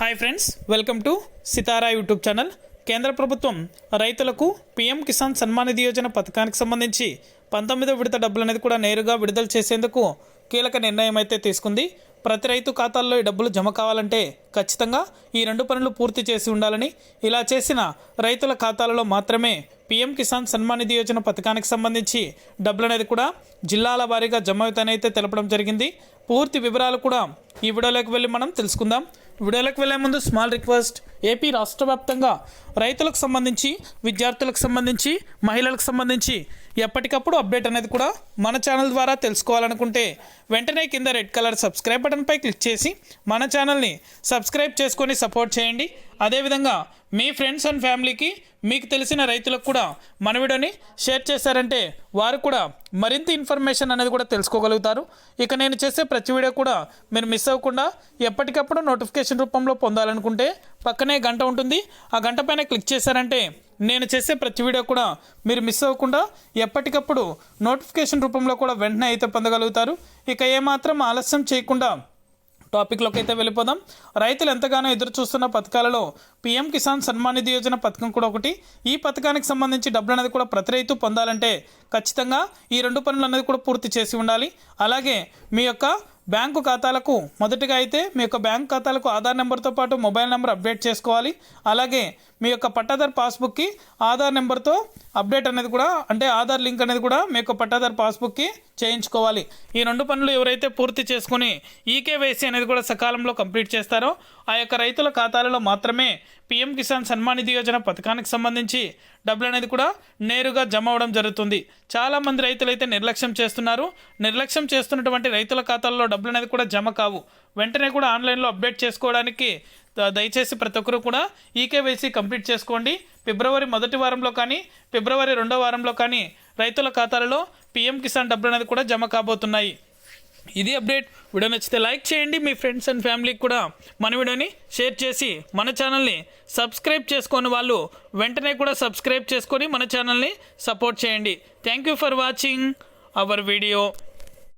Hi friends welcome to Sitara YouTube channel కేంద్ర ప్రభుత్వం రైతులకు పీఎం కిసాన్ సన్మాన్ నిధి యోజన పథకానికి సంబంధించి పంతొమ్మిదో విడత డబ్బులు అనేది కూడా నేరుగా విడుదల చేసేందుకు కీలక నిర్ణయం అయితే తీసుకుంది. ప్రతి రైతు ఖాతాల్లో ఈ డబ్బులు జమ కావాలంటే ఖచ్చితంగా ఈ రెండు పనులు పూర్తి చేసి ఉండాలని ఇలా చేసిన రైతుల ఖాతాలలో మాత్రమే పీఎం కిసాన్ సన్మాన్ నిధి యోజన పథకానికి సంబంధించి డబ్బులు అనేది కూడా జిల్లాల వారీగా జమ అవుతానైతే తెలపడం జరిగింది. పూర్తి వివరాలు కూడా ఈ వీడియోలోకి వెళ్ళి మనం తెలుసుకుందాం. వీడియోలోకి వెళ్ళే ముందు స్మాల్ రిక్వెస్ట్. ఏపీ రాష్ట్ర వ్యాప్తంగా రైతులకు సంబంధించి విద్యార్థులకు సంబంధించి మహిళలకు సంబంధించి ఎప్పటికప్పుడు అప్డేట్ అనేది కూడా మన ఛానల్ ద్వారా తెలుసుకోవాలనుకుంటే వెంటనే కింద రెడ్ కలర్ సబ్స్క్రైబ్ బటన్పై క్లిక్ చేసి మన ఛానల్ని సబ్స్క్రైబ్ చేసుకొని సపోర్ట్ చేయండి. అదేవిధంగా మీ ఫ్రెండ్స్ అండ్ ఫ్యామిలీకి మీకు తెలిసిన రైతులకు కూడా మన వీడియోని షేర్ చేశారంటే వారు కూడా మరింత ఇన్ఫర్మేషన్ అనేది కూడా తెలుసుకోగలుగుతారు. ఇక నేను చేసే ప్రతి వీడియో కూడా మీరు మిస్ అవ్వకుండా ఎప్పటికప్పుడు నోటిఫికేషన్ రూపంలో పొందాలనుకుంటే పక్కనే గంట ఉంటుంది. ఆ గంట పైన క్లిక్ చేశారంటే నేను చేసే ప్రతి వీడియో కూడా మీరు మిస్ అవ్వకుండా ఎప్పటికప్పుడు నోటిఫికేషన్ రూపంలో కూడా వెంటనే అయితే పొందగలుగుతారు. ఇక ఏమాత్రం ఆలస్యం చేయకుండా టాపిక్లోకి అయితే వెళ్ళిపోదాం. రైతులు ఎంతగానో ఎదురు చూస్తున్న పథకాలలో పీఎం కిసాన్ సన్మాన్ నిధి యోజన పథకం కూడా ఒకటి. ఈ పథకానికి సంబంధించి డబ్బులు అనేది కూడా ప్రతి రైతు పొందాలంటే ఖచ్చితంగా ఈ రెండు పనులు అనేది కూడా పూర్తి చేసి ఉండాలి. అలాగే మీ యొక్క బ్యాంకు ఖాతాలకు మొదటిగా అయితే మీ యొక్క బ్యాంక్ ఖాతాలకు ఆధార్ నెంబర్తో పాటు మొబైల్ నెంబర్ అప్డేట్ చేసుకోవాలి. అలాగే మీ యొక్క పట్టాదారు పాస్బుక్కి ఆధార్ నెంబర్తో అప్డేట్ అనేది కూడా అంటే ఆధార్ లింక్ అనేది కూడా మీ యొక్క పాస్బుక్కి చేయించుకోవాలి. ఈ రెండు పనులు ఎవరైతే పూర్తి చేసుకుని ఈకేవైసీ అనేది కూడా సకాలంలో కంప్లీట్ చేస్తారో ఆ యొక్క రైతుల ఖాతాలలో మాత్రమే పీఎం కిసాన్ సన్మాన్ నిధి యోజన పథకానికి సంబంధించి డబ్బులు అనేది కూడా నేరుగా జమ అవడం జరుగుతుంది. చాలామంది రైతులు అయితే నిర్లక్ష్యం చేస్తున్నారు. నిర్లక్ష్యం చేస్తున్నటువంటి రైతుల ఖాతాల్లో డబ్బులు అనేది కూడా జమ కావు. వెంటనే కూడా ఆన్లైన్లో అప్డేట్ చేసుకోవడానికి దయచేసి ప్రతి ఒక్కరు కూడా ఈకేవైసీ కంప్లీట్ చేసుకోండి. ఫిబ్రవరి మొదటి వారంలో కానీ ఫిబ్రవరి రెండో వారంలో కానీ రైతుల ఖాతాలలో పీఎం కిసాన్ డబ్బులు అనేది కూడా జమ కాబోతున్నాయి. ఇది అప్డేట్. వీడియో నచ్చితే లైక్ చేయండి. మీ ఫ్రెండ్స్ అండ్ ఫ్యామిలీకి కూడా మన వీడియోని షేర్ చేసి మన ఛానల్ని సబ్స్క్రైబ్ చేసుకొని వాళ్ళు వెంటనే కూడా సబ్స్క్రైబ్ చేసుకొని మన ఛానల్ని సపోర్ట్ చేయండి. Thank you for watching our video.